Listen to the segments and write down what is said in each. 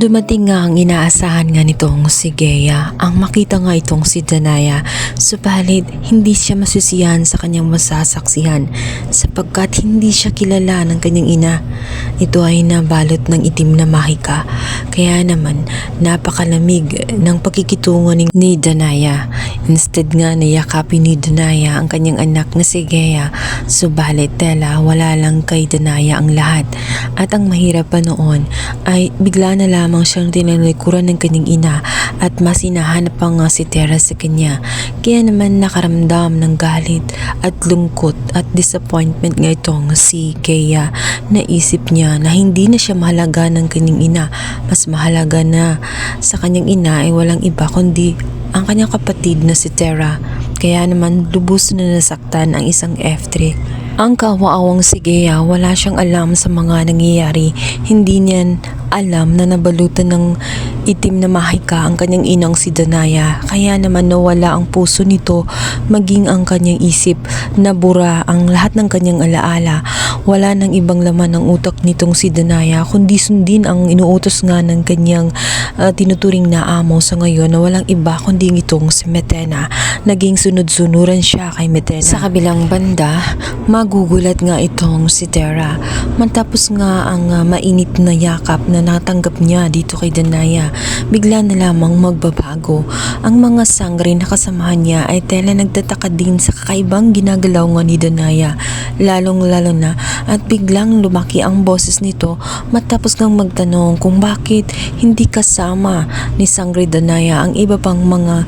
Dumating nga ang inaasahan nga nitong si Gea ang makita nga itong si Danaya subalit hindi siya masisiyahan sa kanyang masasaksihan sapagkat hindi siya kilala ng kanyang ina. Ito ay nabalot ng itim na mahika kaya naman napakalamig ng pagkikitungo ni, Danaya. Instead nga niyakapin ni Danaya ang kanyang anak na si Gea subalit tela wala lang kay Danaya ang lahat at ang mahirap pa noon ay bigla na lamang siyang tinalikuran ng kanyang ina at mas hinahanap pa nga si Tera sa kanya. Kaya naman nakaramdam ng galit at lungkot at disappointment nga itong si Kea. Naisip niya na hindi na siya mahalaga ng kanyang ina. Mas mahalaga na sa kanyang ina ay walang iba kundi ang kanyang kapatid na si Tera. Kaya naman lubos na nasaktan ang isang F3. Ang kawaawang si Gea, wala siyang alam sa mga nangyayari. Hindi niyan alam na nabalutan ng itim na mahika ang kanyang inang si Danaya. Kaya naman nawala ang puso nito maging ang kanyang isip. Nabura ang lahat ng kanyang alaala. Wala nang ibang laman ng utak nitong si Danaya kundi sundin ang inuutos nga ng kanyang ah, tinuturing na amo sa ngayon na walang iba kundi itong si Metena. Naging sunod-sunuran siya kay Metena. Sa kabilang banda, magugulat nga itong si Tera. Matapos nga ang ah, mainit na yakap na natanggap niya dito kay Danaya, bigla na lamang magbabago. Ang mga sangre na kasamahan niya ay tela nagtataka din sa kakaibang ginagalaw nga ni Danaya. Lalong lalo na at biglang lumaki ang boses nito matapos ngang magtanong kung bakit hindi kasama ni Sangre Danaya ang iba pang mga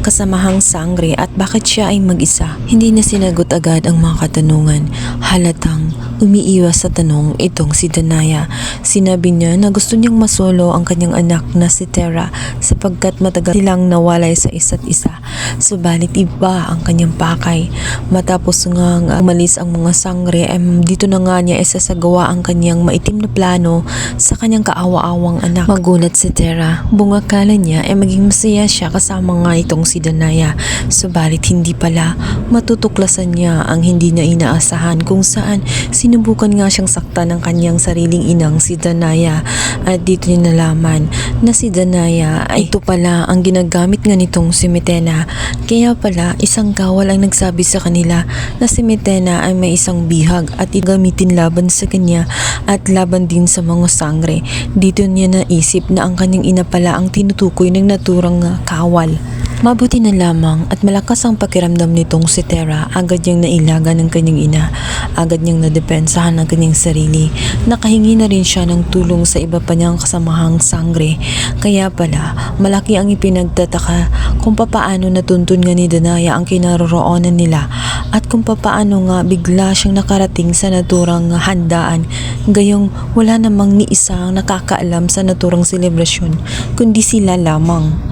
kasamahang sangre at bakit siya ay mag-isa. Hindi na sinagot agad ang mga katanungan. Halatang umiiwas sa tanong itong si Danaya. Sinabi niya na gusto niyang masolo ang kanyang anak na si Tera sapagkat matagal silang nawalay sa isa't isa. Subalit iba ang kanyang pakay. Matapos nga umalis ang mga sangre, em, dito na nga niya isasagawa ang kanyang maitim na plano sa kanyang kaawa-awang anak. Magulat si Tera. Bungakala niya ay maging masaya siya kasama nga itong si Danaya. Subalit hindi pala. Matutuklasan niya ang hindi na inaasahan kung saan sinubukan nga siyang saktan ng kanyang sariling inang si Danaya. At dito niya nalaman na si Danaya ay ito pala ang ginagamit nga nitong si Metena. Kaya pala isang kawal ang nagsabi sa kanila na si Metena ay may isang bihag at igamitin laban sa kanya at laban din sa mga sangre. Dito niya naisip na ang kanyang ina pala ang tinutukoy ng naturang kawal. Mabuti na lamang at malakas ang pakiramdam nitong si Tera. Agad niyang nailaga ng kanyang ina. Agad niyang nadepensahan ang kanyang sarili. Nakahingi na rin siya ng tulong sa iba pa niyang kasamahang sangre. Kaya pala, malaki ang ipinagtataka kung papaano natuntun nga ni Danaya ang kinaroroonan nila at kung papaano nga bigla siyang nakarating sa naturang handaan. Gayong wala namang ni isang nakakaalam sa naturang selebrasyon kundi sila lamang.